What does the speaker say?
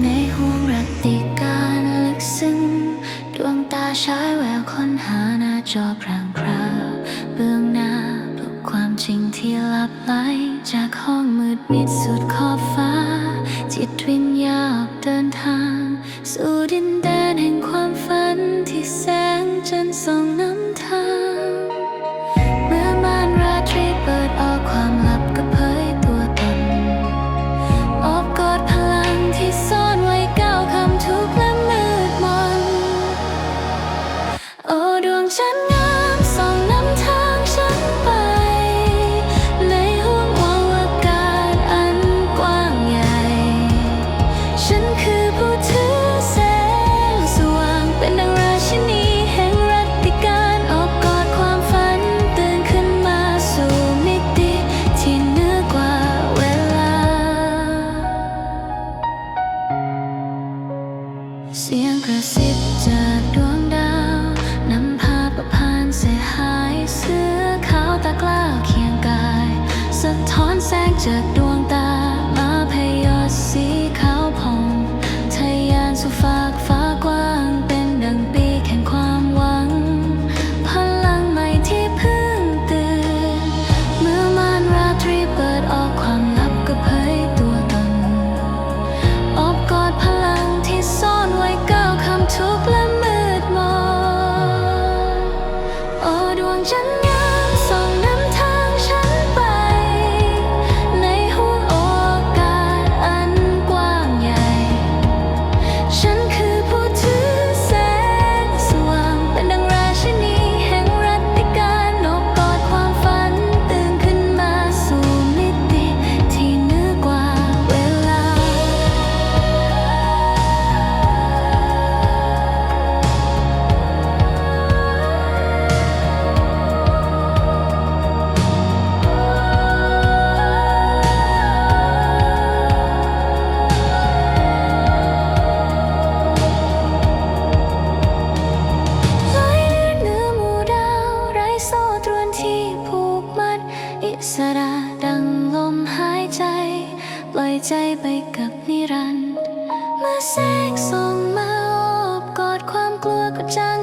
ในห่วงรักติการลึกซึ้ง ดวงตาใช้แววค้นหานาจอพรางคราวเบื้องหน้าปลุความจริงที่ลับไหลจากห้องมืดมิดสุดขอบฟ้า จิตวิญญาณเดินทาง สู่ดิน สียงกระซิบจากดวงดาวนำพาประพานเสียหายเสื้อขาวตากล้าเคียงกาย สะท้อนแสงจากดว ปล่อยใจไปกับนิรันดร์มาแทรกส่องมาอบกอดความกลัวก็จาง